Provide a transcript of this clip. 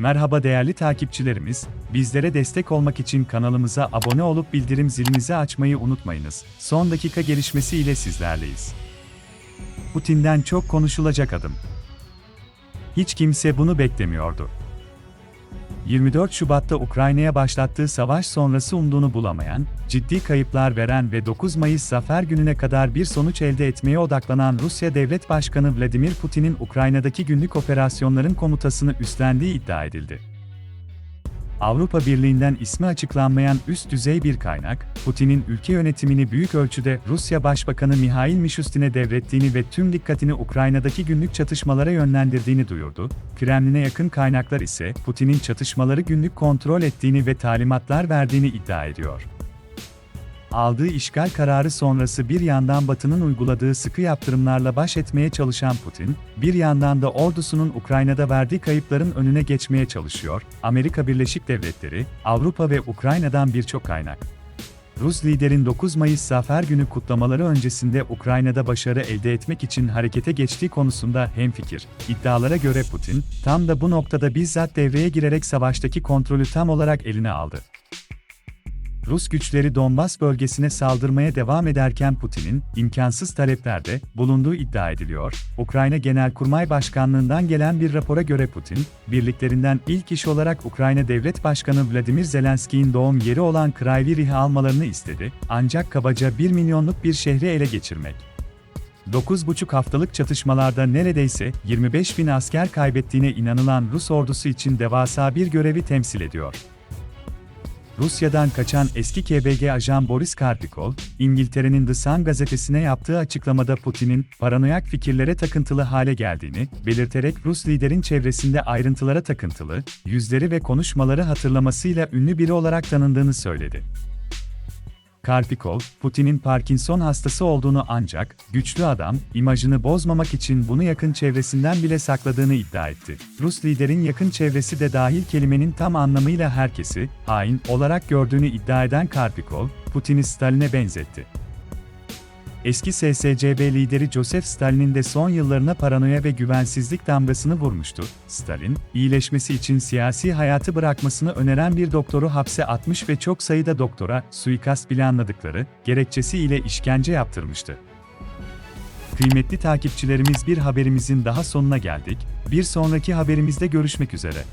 Merhaba değerli takipçilerimiz, bizlere destek olmak için kanalımıza abone olup bildirim zilinizi açmayı unutmayınız. Son dakika gelişmesi ile sizlerleyiz. Putin'den çok konuşulacak adım. Hiç kimse bunu beklemiyordu. 24 Şubat'ta Ukrayna'ya başlattığı savaş sonrası umduğunu bulamayan, ciddi kayıplar veren ve 9 Mayıs Zafer Günü'ne kadar bir sonuç elde etmeye odaklanan Rusya Devlet Başkanı Vladimir Putin'in Ukrayna'daki günlük operasyonların komutasını üstlendiği iddia edildi. Avrupa Birliği'nden ismi açıklanmayan üst düzey bir kaynak, Putin'in ülke yönetimini büyük ölçüde Rusya Başbakanı Mihail Mishustin'e devrettiğini ve tüm dikkatini Ukrayna'daki günlük çatışmalara yönlendirdiğini duyurdu. Kremlin'e yakın kaynaklar ise Putin'in çatışmaları günlük kontrol ettiğini ve talimatlar verdiğini iddia ediyor. Aldığı işgal kararı sonrası bir yandan Batı'nın uyguladığı sıkı yaptırımlarla baş etmeye çalışan Putin, bir yandan da ordusunun Ukrayna'da verdiği kayıpların önüne geçmeye çalışıyor. Amerika Birleşik Devletleri, Avrupa ve Ukrayna'dan birçok kaynak. Rus liderin 9 Mayıs Zafer Günü kutlamaları öncesinde Ukrayna'da başarı elde etmek için harekete geçtiği konusunda hemfikir. İddialara göre Putin, tam da bu noktada bizzat devreye girerek savaştaki kontrolü tam olarak eline aldı. Rus güçleri Donbas bölgesine saldırmaya devam ederken Putin'in imkansız taleplerde bulunduğu iddia ediliyor. Ukrayna Genelkurmay Başkanlığından gelen bir rapora göre Putin, birliklerinden ilk iş olarak Ukrayna Devlet Başkanı Vladimir Zelenski'nin doğum yeri olan Kryvyi Rih'i almalarını istedi, ancak kabaca 1 milyonluk bir şehri ele geçirmek. 9,5 haftalık çatışmalarda neredeyse 25 bin asker kaybettiğine inanılan Rus ordusu için devasa bir görevi temsil ediyor. Rusya'dan kaçan eski KBG ajan Boris Karpikov, İngiltere'nin The Sun gazetesine yaptığı açıklamada Putin'in paranoyak fikirlere takıntılı hale geldiğini belirterek Rus liderin çevresinde ayrıntılara takıntılı, yüzleri ve konuşmaları hatırlamasıyla ünlü biri olarak tanındığını söyledi. Karpikov, Putin'in Parkinson hastası olduğunu ancak, güçlü adam, imajını bozmamak için bunu yakın çevresinden bile sakladığını iddia etti. Rus liderin yakın çevresi de dahil kelimenin tam anlamıyla herkesi, hain olarak gördüğünü iddia eden Karpikov, Putin'i Stalin'e benzetti. Eski SSCB lideri Joseph Stalin'in de son yıllarına paranoya ve güvensizlik damgasını vurmuştu. Stalin, iyileşmesi için siyasi hayatı bırakmasını öneren bir doktoru hapse atmış ve çok sayıda doktora suikast planladıkları gerekçesiyle işkence yaptırmıştı. Kıymetli takipçilerimiz bir haberimizin daha sonuna geldik. Bir sonraki haberimizde görüşmek üzere.